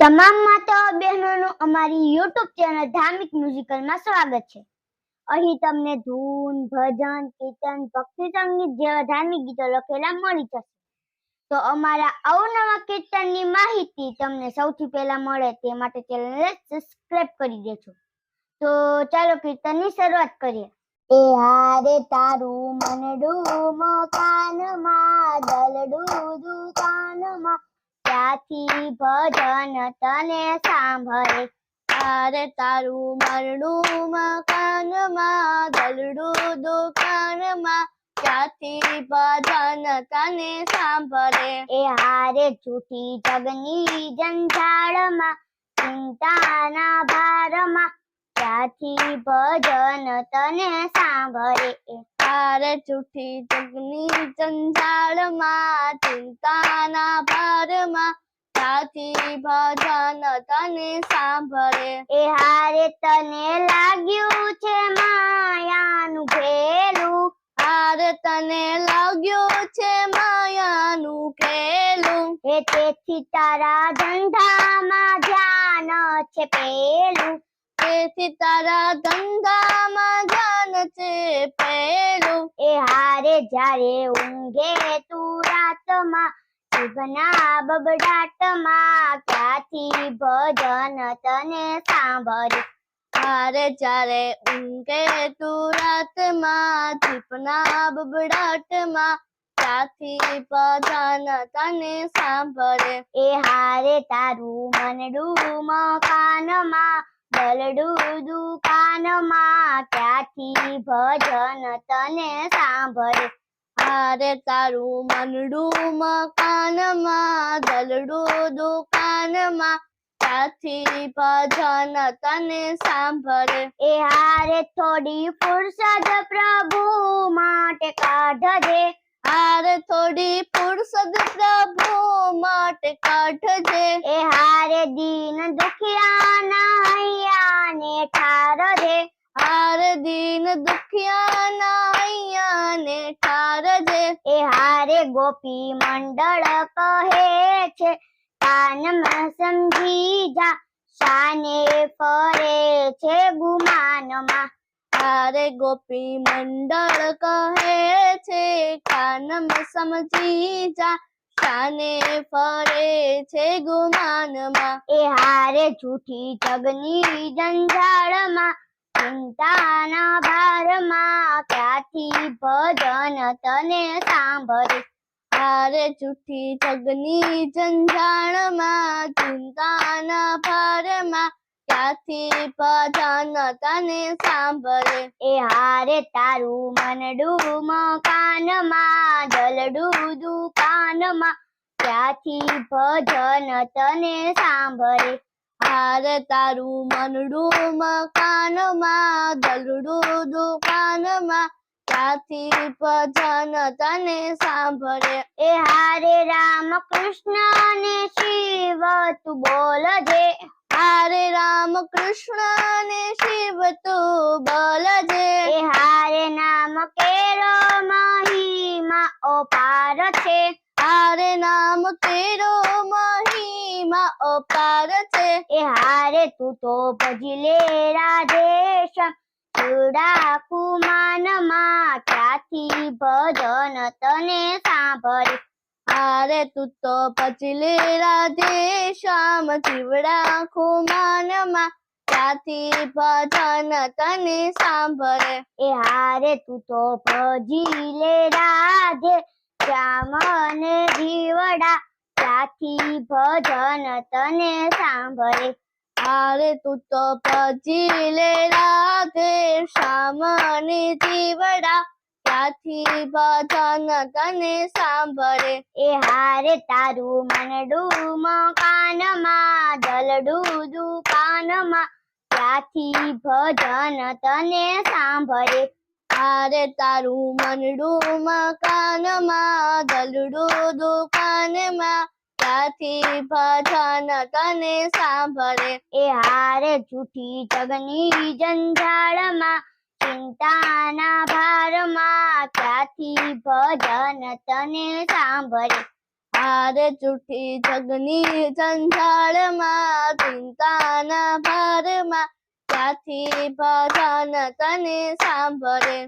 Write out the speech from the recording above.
તમામ માતાઓ બહેનોનું અમારી YouTube ચેનલ ધાર્મિક મ્યુઝિકલમાં સ્વાગત છે. અહીં તમને ધૂન, ભજન, કીર્તન, ભક્તિ સંગીત જેવા ધાર્મિક ગીતો લખેલા મળી જશે. તો અમારા અવનવા કીર્તનની માહિતી તમને સૌથી પહેલા મળે તે માટે ચેનલને સબસ્ક્રાઇબ કરી દેજો. તો ચાલો કીર્તનની શરૂઆત કરીએ. એ હારે તારું મનડું મકાનમાં દલડું દુકાનમાં ત્યાંથી ભજન તને સાંભળે. તારે તારું મરડું મકાનમાં, ગલડું દુકાનમાં, ત્યાંથી ભજન તને સાંભળે. એ હારે જૂઠી જગની જંજાળમાં, ચિંતાના ભારમાં, ત્યાંથી ભજન તને સાંભળે. એ હારે જૂઠી જગની ચિંતાના ભારમાં ત્યાંથી ભજન તને સાંભળે. એ હારે તને લાગ્યું છે માયાનું ભેલું. હારે તને લાગ્યું છે માયાનું ખેલું એ તેથી તારા ધંધામાં ધ્યાન છે પેલું. તેથી તારા ધંધામાં ધ્યાન છે પેલું. એ હારે જ્યારે ઊંઘે તું રાતમાં જીભના બબડાટમાં ક્યાંથી ભજન તને સાંભળે? મારે જ્યારે ઊંઘે તું રાતમાં જીભના બબડાટમાં ક્યાંથી ભજન તને સાંભળે? એ હારે તારું મનડું મકાનમાં, બલડું દુકાનમાં ક્યાંથી ભજન તને સાંભળે? હારે તારું મનડું મકાનમાં દલડું દુકાનમાં સાથી ભજન તને સાંભળે. એ હારે થોડી ફુરસદ પ્રભુ માટે કાઢજે. હારે થોડી ફુરસદ પ્રભુ માટે કાઢજે. એ હારે દીન દુખિયાના હૈયાને ઠારજે હારે દીન દુખિયાના હૈયાને ઠારજે. એ હારે ગોપી મંડળ કહે છે કાનમાં સમજી જા શાને ફરે છે ગુમાનમાં. હારે ગોપી મંડળ કહે છે કાનમાં સમજી જા શાને ફરે છે ગુમાનમાં. એ હારે જૂઠી જગની જંજાળમાં ચિંતાના ભારમાં ક્યાંથી ભજન તને સાંભળે. હારે જૂઠી જગની જંજાળમાં ચિંતાના ભારમાં ક્યાંથી ભજન તને સાંભળે. એ હારે તારું મનડું મકાનમાં, જલડું દુકાનમાં, ત્યાંથી ભજન તને સાંભળે. હારે તારું મનડું મકાનમાં ગલડું દુકાનમાં. ત્યાંથી ભજન તને સાંભળે. એ હારે રામ કૃષ્ણ ને શિવ તું બોલજે હારે રામ કૃષ્ણ ને શિવ તું બોલજે એ હારે નામ કેરો મહિમા અપાર છે. હારે નામ કેરો અપાર છે. એ હારે તું તો ભજી લે રાધેશ ચૂડા કુમાનમાં ક્યાંથી ભજન તને સાંભળી. હારે તું તો પચલે રાધે શ્યામ જીવડા ખુમાનમાં ક્યાંથી ભજન તને સાંભળે. એ હારે તું તો ભજી લે રાધે શ્યામ ને જીવડા ક્યાંથી ભજન તને સાંભળે. હારે તું તો પછી લે રાધે જીવડા. ક્યાંથી ભજન તને સાંભળે. એ હારે તારું મનડું મકાનમાં જલડું દુકાનમાં. ક્યાંથી ભજન તને સાંભળે. હારે તારું મનડું મકાનમાં દલડું દુકાનમાં. ત્યાંથી ભજન તને સાંભળે. એ હારે જૂઠી જગની જંજાળમાં, ચિંતાના ભારમાં ક્યાંથી ભજન તને સાંભળે. હારે જૂઠી જગની જંજાળમાં, ચિંતાના ભારમાં ક્યાંથી ભજન તને સાંભળે.